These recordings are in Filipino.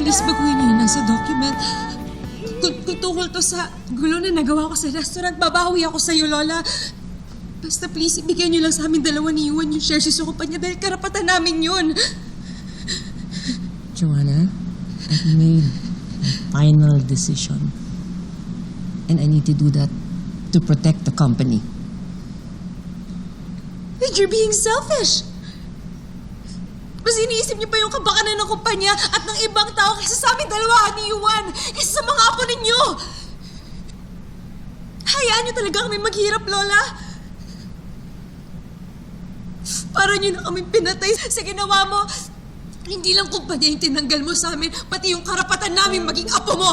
please baguhin niyo yung nasa document. Kung, kung tungkol to sa gulo na nagawa ko sa restaurant, babawi ako sa'yo, Lola. Basta please, ibigay niyo lang sa amin dalawa ni Yuan yung shares sa kumpanya dahil karapatan namin yun. Joanna, I've made a final decision. And I need to do that to protect the company. But you're being selfish. Mas iniisip niyo pa yung kabakanan ng kumpanya at ng ibang tao kaysa sa amin dalawa ni Yuan, kaysa sa mga apo ninyo. Hayaan niyo talaga kami maghirap, Lola. Para niyo na kami pinatay sa ginawa mo. Hindi lang kumpanya yung tinanggal mo sa amin, pati yung karapatan namin maging apo mo.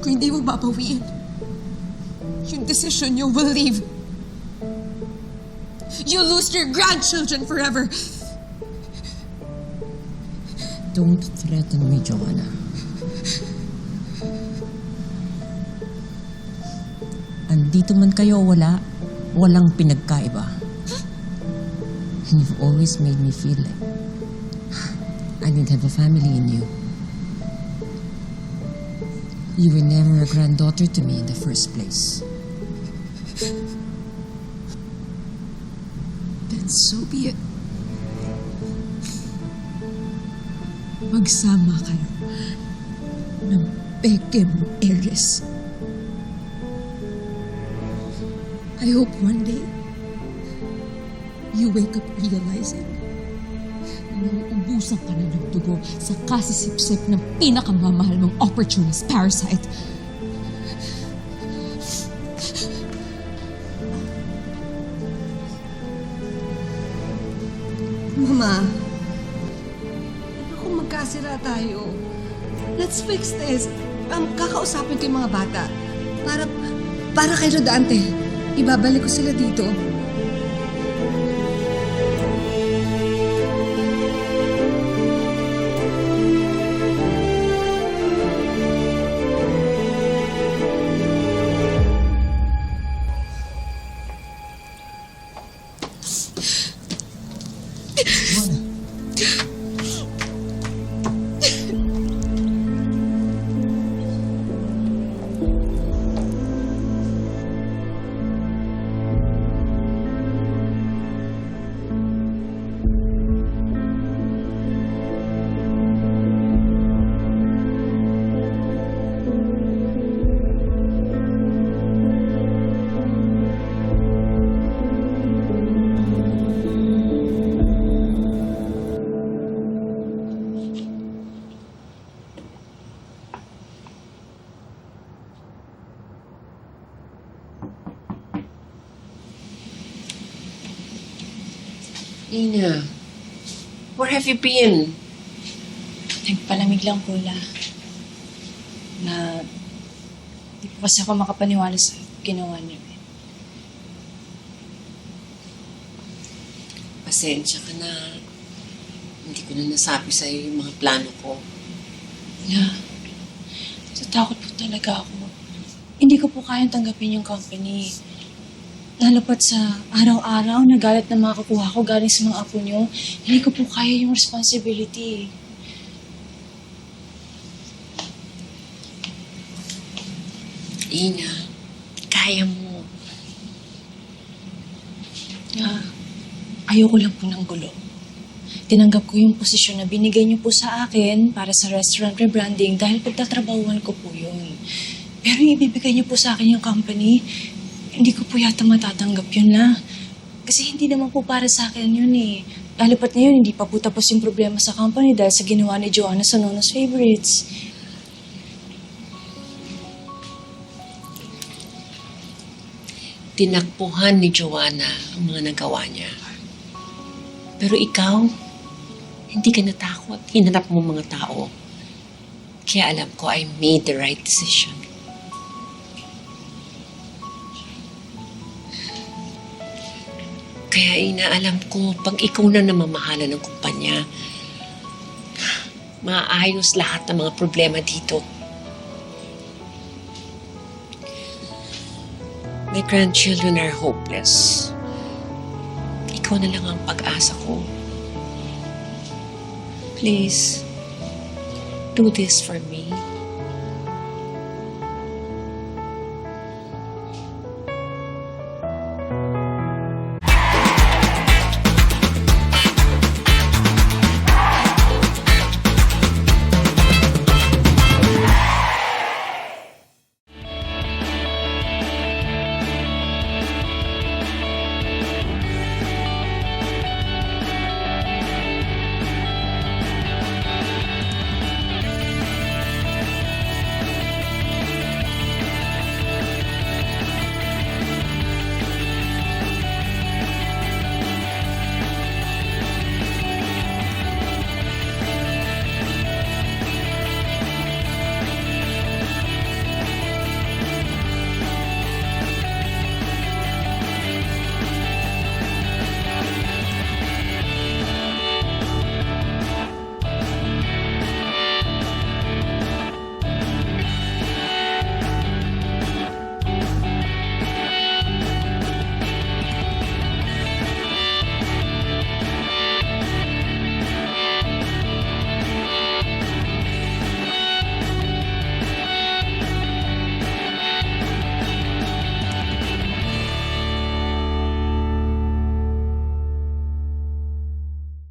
Kung hindi mo babawiin, yung decision niyo will leave. You'll lose your grandchildren forever. Don't threaten me, Joanna. Andito man kayo wala, walang pinagkaiba. You've always made me feel like I didn't have a family in you. You were never a granddaughter to me in the first place. Then so be it. Magsama kayo ng peke mo, Eris. I hope one day you wake up realizing na nauubusan ka na ng dugo sa kasisip-sip ng pinakamamahal mong opportunist parasite. Mama, ano kung magkasira tayo? Let's fix this. Um, kakausapin ko yung mga bata. Para, para kay Rodante. Ibabalik ko sila dito. Ina, where have you been? Nagpalamig lang po la. Na di po kasi ako makapaniwala sa ginawa niyo. eh. Pasensya ka na. Hindi ko na nasabi sa'yo yung mga plano ko. La, natatakot po talaga ako. Hindi ko po kayang tanggapin yung company. Lalo pat sa araw-araw na galit na makakuha ko galing sa mga apo niyo, hindi ko po kaya yung responsibility. Ina, kaya mo. Ah, ayoko lang po ng gulo. Tinanggap ko yung posisyon na binigay niyo po sa akin para sa restaurant rebranding dahil pagtatrabahuan ko po yun. Pero yung ibibigay niyo po sa akin yung company, hindi ko po yata matatanggap yun na. Kasi hindi naman po para sa akin yun eh. Lalo pat ngayon, hindi pa po tapos yung problema sa company dahil sa ginawa ni Joanna sa Nona's Favorites. Tinakbuhan ni Joanna ang mga nagawa niya. Pero ikaw, hindi ka natakot. Hinanap mo mga tao. Kaya alam ko, I made the right decision. Kaya inaalam ko, pag ikaw na namamahala ng kumpanya, maayos lahat ng mga problema dito. My grandchildren are hopeless. Ikaw na lang ang pag-asa ko. Please, do this for me.